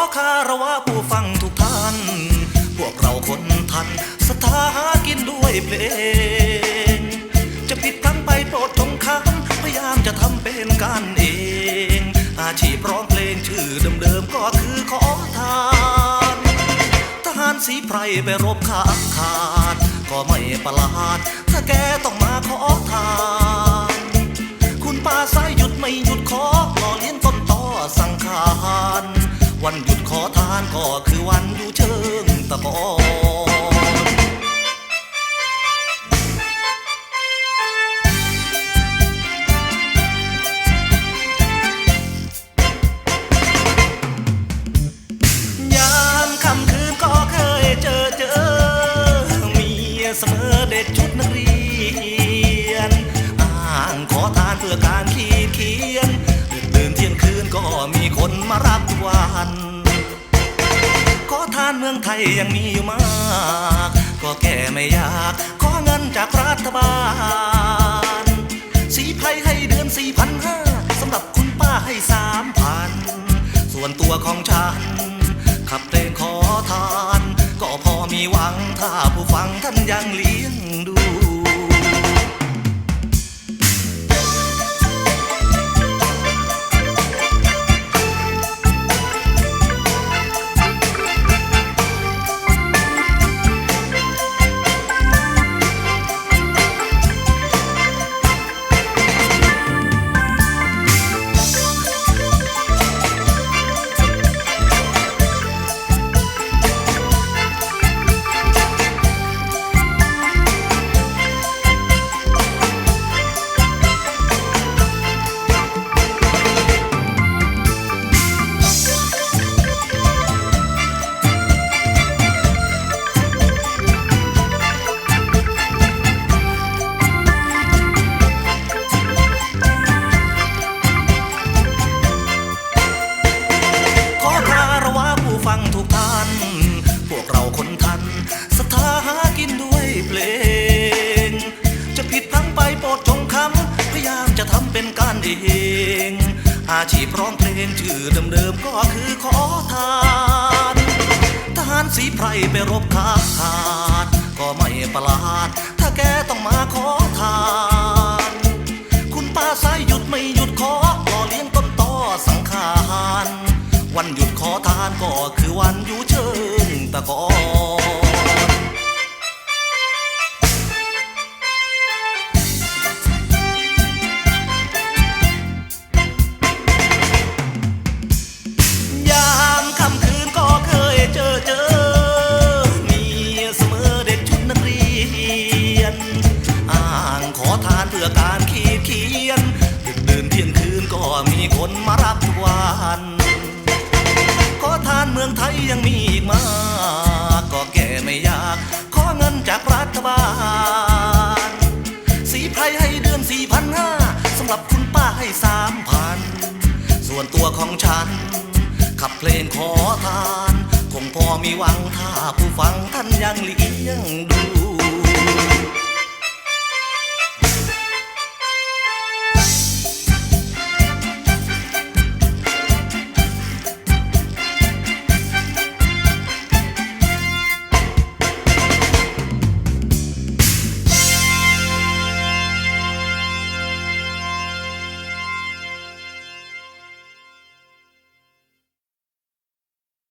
ขอคารวะผู้ฟังทุกท่าน พวกเราคนทันสถาหากินด้วยเพลง จะผิดพลั้งไปโปรดทงคำพยายามจะทำเป็นกันเอง อาชีพร้องเพลงชื่อเดิมๆก็คือขอทานทหารสีไพรไปรบข้าขาด ก็ไม่ประหลาด ถ้าแกต้อง ก็คือวันอยู่เชิงตะกอนยามค่ำคืนก็เคยเจอเจอ มีเสมอานเมืองไทยยังมีอยู่มาก ก็แก้ไม่ยาก ขอเงินจากรัฐบาล สีไพให้เดือนสี่พันห้าสำหรับคุณป้าให้สามพัน ส่วนตัวของฉัน ขับเพลงขอทาน ก็พอมีหวังถ้าผู้ฟังท่านยังหลี เอง อาชีพร้องเพลงชื่อเดิมๆก็คือขอทานทหารสีไพรไปรบขาขาด ก็ไม่ประหลาด ถ้าแกต้องมาขอทาน คุณป้าสายหยุดไม่หยุดขอหล่อเลี้ยงต้นต่อสังขาร วันหยุดขอทานก็คือวันอยู่เทานเพื่อการขีดเขียนดึกดื่นเที่ยงคืนก็มีคนมารับทุกวันขอทานเมืองไทยยังมีอีกมากก็แก้ไม่ยาก ขอเงินจากรัฐบาล สีไพรให้เดือนสี่พันห้าสำหรับคุณป้าให้สามพันส่วนตัวของฉัน ขับเพลงขอทาน คงพอมีหวังถ้าผู้ฟังท่านยังเลี้ยงดู